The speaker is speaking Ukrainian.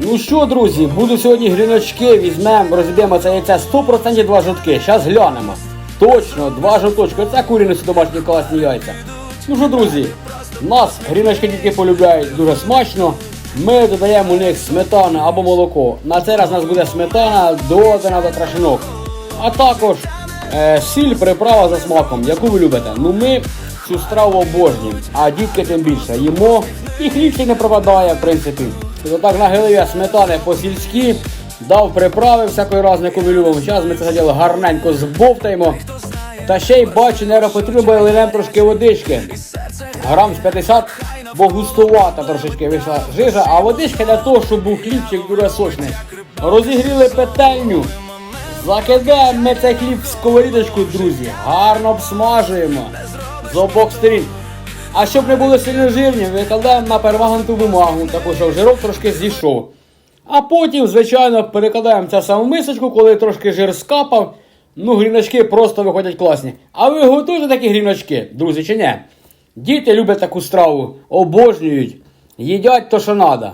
Ну що, друзі, буду сьогодні гріночки, візьмемо, розійдемо це яйце 100% два жовтки. Зараз глянемо. Точно, два жовточки. Це курінці домашні класні яйця. Ну що, друзі, нас гріночки тільки полюбляють дуже смачно. Ми додаємо у них сметану або молоко. На цей раз у нас буде сметана додана до крашенок. А також е, сіль, приправа за смаком, яку ви любите. Ну ми цю страву обожнюємо, а дітки тим більше їмо. І хлібчик не пропадає, в принципі. Так нагилив я сметани по-сільськи, дав приправи всякої разної, яку ми любимо. Зараз ми це діло гарненько збовтаємо. Та ще й бачу, не потрібно, бо трошки водички. Грам з 50, бо густувата трошечки вийшла жижа, а водичка для того, щоб був хлібчик дуже сочний. Розігріли петельню. Закидаємо ми цей хліб в сковорідочку, друзі. Гарно обсмажуємо з обох сторін. А щоб не були сильно жирні, викладаємо на перемагнуту бумагу, таку, щоб жирок трошки зійшов. А потім, звичайно, перекладаємо цю саму мисочку, коли трошки жир скапав. Ну, гріночки просто виходять класні. А ви готуєте такі гріночки, друзі, чи ні? Діти люблять таку страву, обожнюють, їдять то, що треба.